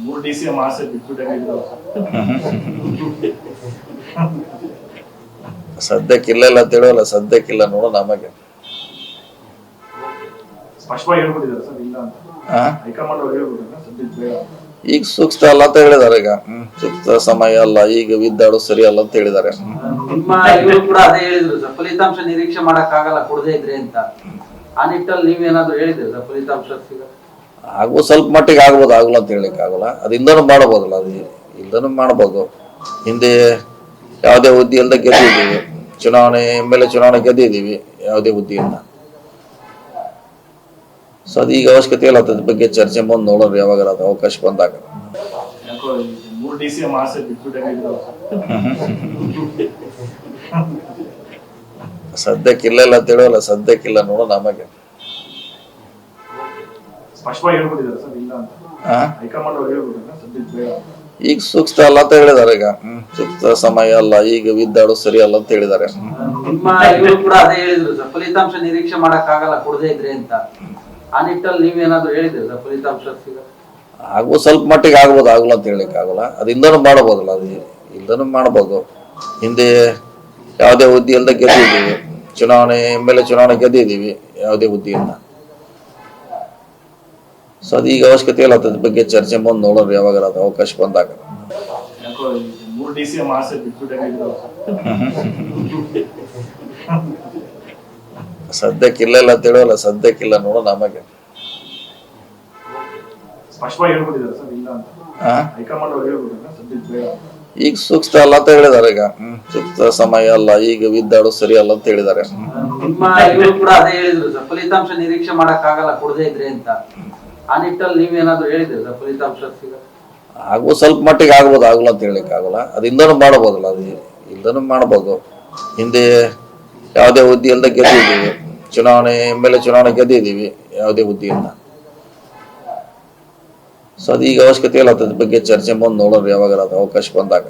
ಮೂರು D C ಆಸೆ ಸದ್ಯಕ್ಕಿಲ್ಲ ಇಲ್ಲ ಹೇಳಲ್ಲ ಸದ್ಯಕ್ಕಿಲ್ಲ ನೋಡೋ ನಮಗೆ ಸ್ಪಷ್ಟವಾಗಿ ಹೇಳ್ಬಿಟ್ಟಿದ್ದಾರೆ ಸರ್ ಇಲ್ಲ ಅಂತ ಆ? ಹೈಕಮಾಂಡ್ ಅವ್ರು ಹೇಳ್ಬಿಟ್ಟಿದ್ದಾರೆ ಸದ್ಯಕ್ಕೆ ಈಗ ಸೂಕ್ತ ಅಲ್ಲ ಅಂತ ಹೇಳಿದಾರೆ ಈಗ. ಸೂಕ್ತ ಸಮಯ ಅಲ್ಲ ಈಗ ವಿದ್ದಾಡು ಸರಿ ಅಲ್ಲ ಅಂತ ಹೇಳಿದಾರೆ ಹ್ಮ್. ನಿಮ್ಮ ಕೂಡ ಅದೇ ಹೇಳಿದ್ರು ಸರ್ ಫಲಿತಾಂಶ ನಿರೀಕ್ಷೆ ಮಾಡಕ್ ಆಗಲ್ಲ ಕೊಡದೇ ಇದ್ರೆ ಅಂತ ಆ ನಿಟ್ಟಲ್ಲಿ ನೀವೇನಾದ್ರು ಹೇಳಿದ್ರೆ ಸರ್ ಫಲಿತಾಂಶ ಸಿಗ ಆಗ್ಬೋದು ಸ್ವಲ್ಪ ಮಟ್ಟಿಗೆ ಆಗ್ಬೋದು ಆಗಲ್ಲ ಅಂತ ಹೇಳಲಿಕ್ಕೆ ಆಗಲ್ಲ. ಅದು ಇಲ್ದನೂ ಮಾಡಬಹುದಲ್ಲ ಅದು ಮಾಡ್ಬೋದು ಹಿಂದೆ ಯಾವುದೇ ಹುದ್ದೆ ಗೆದ್ದಿದೀವಿ ಗೆದ್ದಿದ್ದೀವಿ. ಚುನಾವಣೆ ಎಂ ಎಲ್ ಎ ಚುನಾವಣೆ ಗೆದ್ದಿದ್ದೀವಿ ಯಾವುದೇ ಹುದ್ದೆಯಿಂದ ಸೊ ಅದು ಈಗ ಅವಶ್ಯಕತೆ ಇಲ್ಲ ಅದ್ರ ಬಗ್ಗೆ ಚರ್ಚೆ ಬಂದು ನೋಡೋರು ಯಾವಾಗ ಅದು ಅವಕಾಶ ಬಂದಾಗ. ಸದ್ಯಕ್ಕೆ ಎಂ ಆಸೆ ಬಿಟ್ಬಿಟ್ಟಾಗಿದ್ರು ಸದ್ಯಕ್ಕಿಲ್ಲ ಇಲ್ಲ ತಿಳೋಲ್ಲ ಸದ್ಯಕ್ಕಿಲ್ಲ ನೋಡೋ ನಮಗೆ. ಈಗ ಸೂಕ್ತ ಅಲ್ಲ ಅಂತ ಹೇಳಿದಾರೆ ಈಗ. ಸೂಕ್ತ ಸಮಯ ಅಲ್ಲ ಈಗ ವಿದ್ದಾಡು ಸರಿ ಅಲ್ಲ ಅಂತ ಹೇಳಿದಾರೆ ಹ್ಮ್. ನಿಮ್ಮ ಇವರು ಕೂಡ ಅದೇ ಹೇಳಿದ್ರು ಸರ್ ಫಲಿತಾಂಶ ನಿರೀಕ್ಷೆ ಮಾಡಕ್ ಆಗಲ್ಲ ಕೊಡದೇ ಇದ್ರೆ ಅಂತ. ಆ ನಿಟ್ಟಲ್ಲಿ ನೀವೇನಾದ್ರು ಹೇಳಿದ್ರೆ ಸರ್ ಫಲಿತಾಂಶ ಆಗುವ ಆಗ್ಬೋದು ಸ್ವಲ್ಪ ಮಟ್ಟಿಗೆ ಆಗ್ಬೋದು ಆಗಲ್ಲ ಅಂತ ಹೇಳಿಕ್ ಆಗಲ್ಲ. ಅದು ಇಲ್ದನೂ ಮಾಡಬಹುದಲ್ಲ ಅದು ಇಲ್ದನೂ ಮಾಡ್ಬೋದು ಹಿಂದೆ ಯಾವುದೇ ಹುದ್ದಿ ಇಲ್ದ ಗೆದ್ದಿದ್ದೀವಿ. ಚುನಾವಣೆ ಎಂ ಎಲ್ ಎ ಚುನಾವಣೆ ಗೆದ್ದಿದ್ದೀವಿ ಯಾವುದೇ ಹುದ್ದೆಯಿಂದ. ಸೊ ಅದು ಈಗ ಅವಶ್ಯಕತೆ ಇಲ್ಲ ಅದ್ರ ಬಗ್ಗೆ ಚರ್ಚೆ ಬಂದು ನೋಡೋರು ಯಾವಾಗ ಅದು ಅವಕಾಶ ಬಂದಾಗ. ಸದ್ಯಕ್ಕಿಲ್ಲ ಇಲ್ಲ ತಿಳೋಲ್ಲ ಸದ್ಯಕ್ಕಿಲ್ಲ ನೋಡೋ ನಮಗೆ. ಅಂತ. ಈಗ ಸೂಕ್ತ ಅಲ್ಲ ಅಂತ ಹೇಳಿದಾರೆ ಈಗ. ಸೂಕ್ತ ಸಮಯ ಅಲ್ಲ ಈಗ ವಿದ್ದಾಡು ಸರಿ ಅಲ್ಲ ಅಂತ ಹೇಳಿದ್ದಾರೆ. ಹ್ಮ್. ನಿಮ್ಮ ಕೂಡ ಅದೇ ಹೇಳಿದ್ರು ಸರ್ ಫಲಿತಾಂಶ ನಿರೀಕ್ಷೆ ಮಾಡಕ್ ಆಗಲ್ಲ ಕೊಡದೇ ಇದ್ರೆ ಅಂತ. ಆ ಆಗ್ಬೋದು ಸ್ವಲ್ಪ ಮಟ್ಟಿಗೆ ಆಗ್ಬೋದು ಆಗಲ್ಲ ಅಂತ ಹೇಳಿಕ್ ಆಗಲ್ಲ. ಅದು ಇಲ್ದನೂ ಮಾಡಬಹುದಲ್ಲ ಅದು ಇಲ್ದನೂ ಮಾಡ್ಬೋದು. ಹಿಂದೆ ಯಾವುದೇ ಹುದ್ದೆ ಇಲ್ದ ಗೆದ್ದಿದ್ದೀವಿ. ಚುನಾವಣೆ, ಎಂ ಎಲ್ ಎ ಚುನಾವಣೆ ಗೆದ್ದಿದ್ದೀವಿ, ಯಾವುದೇ ಹುದ್ದೆಯಿಂದ ಸೊ ಅದು ಈಗ ಅವಶ್ಯಕತೆ ಇಲ್ಲ, ಅದ್ರ ಬಗ್ಗೆ ಚರ್ಚೆ ಬಂದು ನೋಡೋರು ಯಾವಾಗ ಅವಕಾಶ ಬಂದಾಗ.